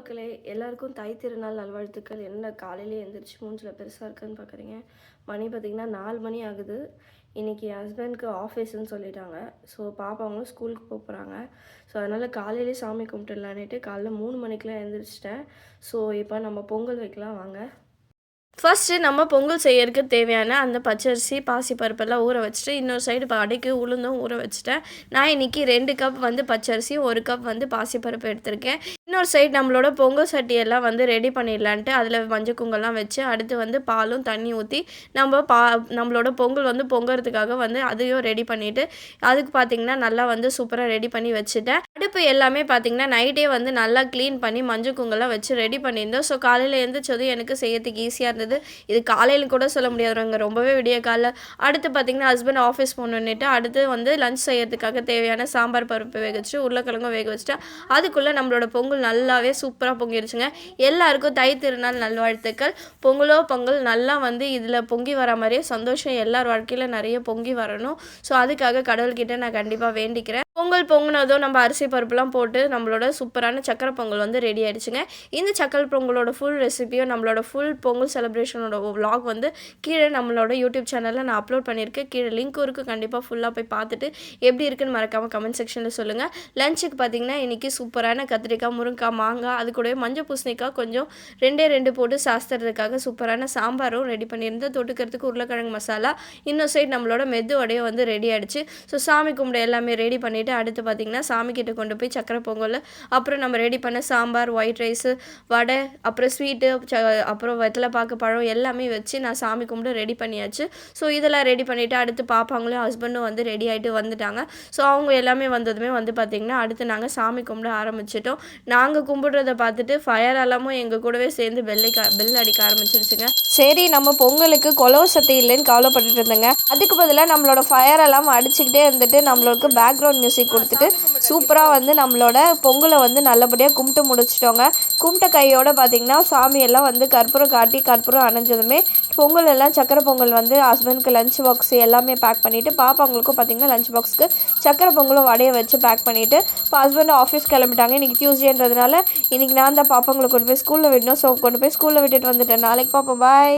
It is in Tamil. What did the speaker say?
மக்களே எல்லாருக்கும் தை திருநாள் நல்வாழ்த்துக்கள். என்ன காலையிலே எழுந்திரிச்சு மூஞ்சில் பெருசாக இருக்குன்னு பார்க்குறீங்க மணி பார்த்திங்கன்னா நாலு மணி ஆகுது. இன்றைக்கி ஹஸ்பண்ட்க்கு ஆஃபீஸ்ன்னு சொல்லிட்டாங்க. ஸோ பாப்பாவங்களும் ஸ்கூலுக்கு போக போகிறாங்க ஸோ அதனால் காலையிலே சாமி கும்பிட்டுலான்ட்டு காலைல மூணு மணிக்கெலாம் எழுந்திரிச்சிட்டேன் ஸோ இப்போ நம்ம பொங்கல் வைக்கலாம் வாங்க. ஃபஸ்ட்டு நம்ம பொங்கல் செய்யறதுக்கு தேவையான அந்த பச்சரிசி பாசிப்பருப்பெல்லாம் ஊற வச்சுட்டு இன்னொரு சைடு அடைக்கு உளுந்தும் ஊற வச்சுட்டேன். நான் இன்றைக்கி ரெண்டு கப் வந்து பச்சரிசி ஒரு கப் வந்து பாசிப்பருப்பு எடுத்திருக்கேன். இன்னொரு சைடு நம்மளோட பொங்கல் சட்டியெல்லாம் வந்து ரெடி பண்ணிடலான்ட்டு அதில் மஞ்சள் குங்கெல்லாம் வச்சு அடுத்து வந்து பாலும் தண்ணி ஊற்றி நம்ம பா நம்மளோட பொங்கல் வந்து பொங்கறதுக்காக வந்து அதையும் ரெடி பண்ணிவிட்டு அதுக்கு பார்த்திங்கன்னா நல்லா வந்து சூப்பராக ரெடி பண்ணி வச்சுட்டேன். அடுப்பு எல்லாமே பார்த்திங்கன்னா நைட்டே வந்து நல்லா க்ளீன் பண்ணி மஞ்சள் குங்கெல்லாம் வச்சு ரெடி பண்ணியிருந்தோம். ஸோ காலையில் எழுந்திரிச்சதும் எனக்கு செய்யறதுக்கு ஈஸியாக இருந்தது. இது காலையில் கூட சொல்ல முடியாதவங்க ரொம்பவே விடிய காலைல. அடுத்து பார்த்திங்கன்னா ஹஸ்பண்ட் ஆஃபீஸ் போகணுன்னுட்டு அடுத்து வந்து லஞ்ச் செய்யறதுக்காக தேவையான சாம்பார் பருப்பு வேக வச்சு உருளைக்கிழங்கும் வேக வச்சுட்டு அதுக்குள்ளே நம்மளோட பொங்கல் நல்லாவே சூப்பராக பொங்கிடுச்சுங்க எல்லாருக்கும் தை திருநாள் நல்வாழ்த்துக்கள். பொங்கலோ பொங்கல் நல்லா வந்து இதில் பொங்கி வர மாதிரியே சந்தோஷம் எல்லார் வாழ்க்கையில் நிறைய பொங்கி வரணும். ஸோ அதுக்காக கடவுள்கிட்ட நான் கண்டிப்பாக வேண்டிக்கிறேன். பொங்கல் பொங்கினதும் நம்ம அரிசி பருப்புலாம் போட்டு நம்மளோட சூப்பரான சக்கரை பொங்கல் வந்து ரெடி ஆயிடுச்சுங்க. இந்த சக்கரை பொங்கலோட ஃபுல் ரெசிபியும் நம்மளோட ஃபுல் பொங்கல் செலிப்ரேஷனோட விலாக் வந்து கீழே நம்மளோட யூடியூப் சேனலில் நான் அப்லோட் பண்ணியிருக்கேன். கீழே லிங்க்கும் இருக்குது கண்டிப்பாக ஃபுல்லாக போய் பார்த்துட்டு எப்படி இருக்குன்னு மறக்காமல் கமெண்ட் செக்ஷனில் சொல்லுங்கள் லஞ்சுக்கு பார்த்தீங்கன்னா இன்றைக்கி சூப்பரான கத்திரிக்காய் முருங்கைக்காய் மாங்காய் அது கூடவே மஞ்சள் பூசணிக்காய் கொஞ்சம் ரெண்டே ரெண்டு போட்டு சாஸ்திரத்துக்காக சூப்பரான சாம்பாரும் ரெடி பண்ணியிருந்தேன். தொட்டுக்கிறதுக்கு உருளைக்கிழங்கு மசாலா இன்னொரு சைடு நம்மளோட மெது வடையும் வந்து ரெடி ஆகிடுச்சு ஸோ சாமி கும்பிட எல்லாமே ரெடி பண்ணிவிட்டு அடுத்து பார்த்திங்கன்னா சாமி கிட்ட கொண்டு போய் சக்கரை பொங்கல் அப்புறம் நம்ம ரெடி பண்ண சாம்பார் ஒயிட் ரைஸு வடை அப்புறம் ஸ்வீட்டு அப்புறம் வெத்தலை பாக்கு பழம் எல்லாமே வச்சு நான் சாமி கும்பிட்டு ரெடி பண்ணியாச்சு. ஸோ இதெல்லாம் ரெடி பண்ணிவிட்டு அடுத்து பாப்பாங்களும் ஹஸ்பண்டும் வந்து ரெடி ஆகிட்டு வந்துட்டாங்க. ஸோ அவங்க எல்லாமே வந்ததுமே வந்து பார்த்திங்கன்னா அடுத்து நாங்கள் சாமி கும்பிட ஆரம்பிச்சிட்டோம். நாங்கள் கும்பிடுறத பார்த்துட்டு ஃபயர் அலாமும் எங்கள் கூடவே சேர்ந்து பெல்லைக்க பெல் அடிக்க ஆரம்பிச்சிருச்சுங்க. சரி நம்ம பொங்கலுக்கு கொலவு சத்தி இல்லைன்னு கவலைப்பட்டுட்டு இருந்தேங்க. அதுக்கு பதிலாக நம்மளோட ஃபயர் அலாம் அடிச்சுக்கிட்டே இருந்துட்டு நம்மளுக்கு பேக்ரவுண்ட் மியூசிக் கொடுத்துட்டு சூப்பராக வந்து நம்மளோட பொங்கலை வந்து நல்லபடியாக கும்பிட்டு முடிச்சிட்டோங்க. கும்பிட்ட கையோடு பார்த்திங்கன்னா சாமியெல்லாம் வந்து கற்பூரம் காட்டி கற்பூரம் அணைஞ்சதுமே பொங்கல் எல்லாம் சக்கரை பொங்கல் வந்து ஹஸ்பண்ட்க்கு லஞ்ச் பாக்ஸ் எல்லாமே பேக் பண்ணிவிட்டு பாப்பாங்களுக்கும் பார்த்திங்கன்னா லஞ்ச் பாக்ஸ்க்கு சக்கரை பொங்கலும் வடையை வச்சு பேக் பண்ணிவிட்டு இப்போ ஹஸ்பண்ட் ஆஃபீஸ் கிளம்பிட்டாங்க. இன்றைக்கி டியூஸ்டேன்றதுனால இன்றைக்கி நான் தான் பாப்பாங்களை கொண்டு போய் ஸ்கூலில் விடணும். ஸோ கொண்டு போய் ஸ்கூலில் விட்டுட்டு வந்துட்டேன். நாளைக்கு பாப்பா பாய்